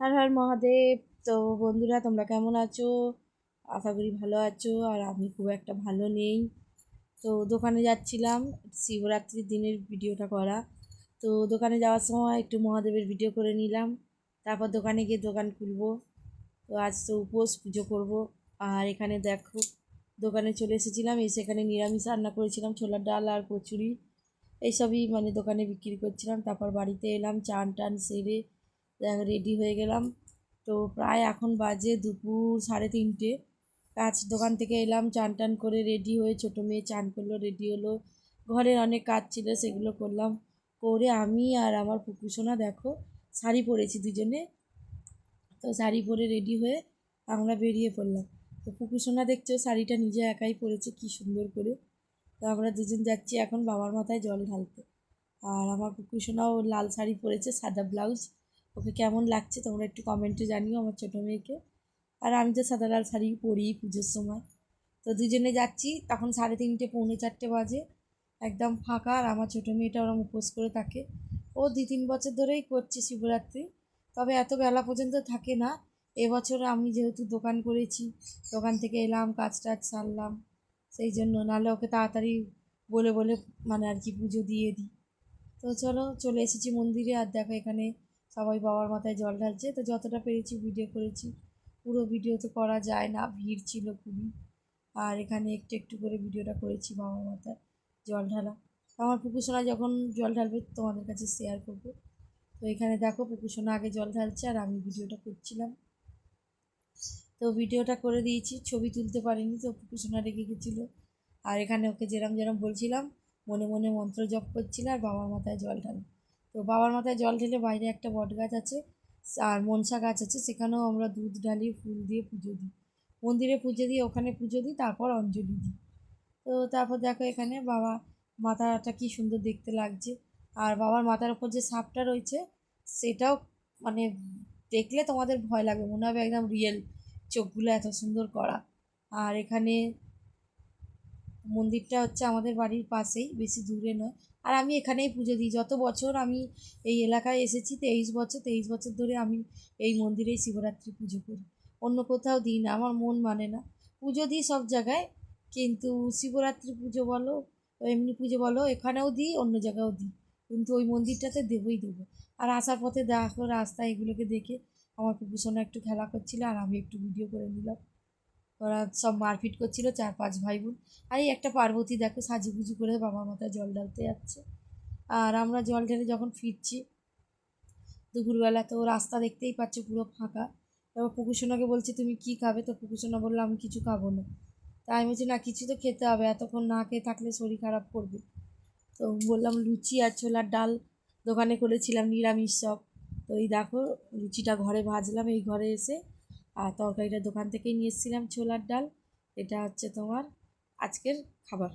হর হর মহাদেব। তো বন্ধুরা, তোমরা কেমন আছো? আশা করি ভালো আছো, আর আমি খুব একটা ভালো নেই। তো দোকানে যাচ্ছিলাম, শিবরাত্রির দিনের ভিডিওটা করা। তো দোকানে যাওয়ার সময় একটু মহাদেবের ভিডিও করে নিলাম। তারপর দোকানে গিয়ে দোকান খুলবো। তো আজ তো উপোস পুজো করব। আর এখানে দেখো, দোকানে চলে এসেছিলাম, এসে এখানে নিরামিষ রান্না করেছিলাম, ছোলার ডাল আর কচুরি। এইসবই মানে দোকানে বিক্রি করছিলাম। তারপর বাড়িতে এলাম, চান টান সেরে রেডি হয়ে গেলাম। তো প্রায় এখন বাজে দুপুর সাড়ে তিনটে। কাজ, দোকান থেকে এলাম, চান টান করে রেডি হয়ে ছোটো মেয়ে চান করল রেডি হলো। ঘরের অনেক কাজ ছিল, সেগুলো করলাম। করে আমি আর আমার পুকুসোনা দেখো, শাড়ি পরেছি দুজনে। তো শাড়ি পরে রেডি হয়ে আমরা বেরিয়ে পড়লাম। তো পুকুসোনা দেখছ, শাড়িটা নিজে একাই পরেছে, কি সুন্দর করে। তো আমরা দুজন যাচ্ছি এখন বাবার মাথায় জল ঢালতে। আর আমার পুকুসোনাও লাল শাড়ি পরেছে, সাদা ব্লাউজ। ওকে কেমন লাগছে তোমরা একটু কমেন্টে জানিও আমার ছোটো মেয়েকে। আর আমি তো সাদা লাল শাড়ি পরি পুজোর সময়। তো দুজনে যাচ্ছি, তখন সাড়ে তিনটে, পৌনে চারটে বাজে। একদম ফাঁকা, আর আমার ছোটো মেয়েটা ওরম উপোস করে থাকে। ও দুই তিন বছর ধরেই করছে শিবরাত্রি, তবে এত বেলা পর্যন্ত থাকে না। এবছর আমি যেহেতু দোকান করেছি, দোকান থেকে এলাম, কাজ টাজ সারলাম, সেই জন্য নাহলে ওকে তাড়াতাড়ি বলে বলে মানে আর কি পুজো দিয়ে দিই। তো চলো, চলে এসেছি মন্দিরে, আর দেখো এখানে সবাই বাবার মাথায় জল ঢালছে। তো যতটা পেরেছি ভিডিও করেছি। পুরো ভিডিও তো করা যায় না, ভিড় ছিল খুবই। আর এখানে একটু একটু করে ভিডিওটা করেছি বাবার মাথায় জল ঢালা। আমার পুকুসোনা যখন জল ঢালবে তোমাদের কাছে শেয়ার করব। তো এখানে দেখো পুকুসোনা আগে জল ঢালছে আর আমি ভিডিওটা করছিলাম। তো ভিডিওটা করে দিয়েছি, ছবি তুলতে পারিনি তো পুকুসোনা রেগে গেছিল। আর এখানে ওকে যেরম যেরম বলছিলাম, মনে মনে মন্ত্র জপ করছিল আর বাবার মাথায় জল ঢাল তো বাবার মাথায় জল ঢেলে বাইরে একটা বট গাছ আছে, আর মনসা গাছ আছে, সেখানেও আমরা দুধ ঢালি ফুল দিয়ে পুজো দিই। মন্দিরে পুজো দিয়ে ওখানে পুজো দিই, তারপর অঞ্জলি দিই। তো তারপর দেখো এখানে বাবা মাথাটা কি সুন্দর দেখতে লাগছে। আর বাবার মাথার ওপর যে সাপটা রয়েছে, সেটাও মানে দেখলে তোমাদের ভয় লাগবে, মনে হবে একদম রিয়েল চোখগুলো এত সুন্দর করা। আর এখানে মন্দিরটা হচ্ছে আমাদের বাড়ির পাশেই, বেশি দূরে নয় আর আমি এখানেই পুজো দিই। যত বছর আমি এই এলাকায় এসেছি, তেইশ বছর তেইশ বছর ধরে আমি এই মন্দিরেই শিবরাত্রি পুজো করি। অন্য কোথাও দিই না, আমার মন মানে না। পুজো দিই সব জায়গায়, কিন্তু শিবরাত্রি পুজো বলো, এমনি পুজো বলো, এখানেও দিই, অন্য জায়গাও দিই। কিন্তু ওই মন্দিরটাতে দেবই দেবো। আর আসার পথে দেখো রাস্তা এগুলোকে দেখে আমার কুকুরসোনা একটু খেলা করছিল, আর আমি একটু ভিডিও করে নিলাম। ওরা সব মারপিট করছিল চার পাঁচ ভাই বোন আর এই একটা পার্বতী দেখো সাজুগুজু করে বাবা মাথায় জল ঢালতে যাচ্ছে। আর আমরা জল ঢেলে যখন ফিরছি, দুপুরবেলা তো রাস্তা দেখতেই পাচ্ছ পুরো ফাঁকা। এবার পুকুসোনাকে বলছি, তুমি কি খাবে? তো পুকুসোনা বলল, আমি কিছু খাব না। তাই আমি বলছি, না, কিছু তো খেতে হবে, এতক্ষণ না খেয়ে থাকলে শরীর খারাপ করবে। তো বললাম, লুচি আর ছোলার ডাল দোকানে করেছিলাম, নিরামিষ সব। তো এই দেখো, লুচিটা ঘরে ভাজলাম, এই ঘরে এসে আর তরকারিটা দোকান থেকেই নিয়ে এসেছিলাম ছোলার ডাল। এটা হচ্ছে তোমার আজকের খাবার।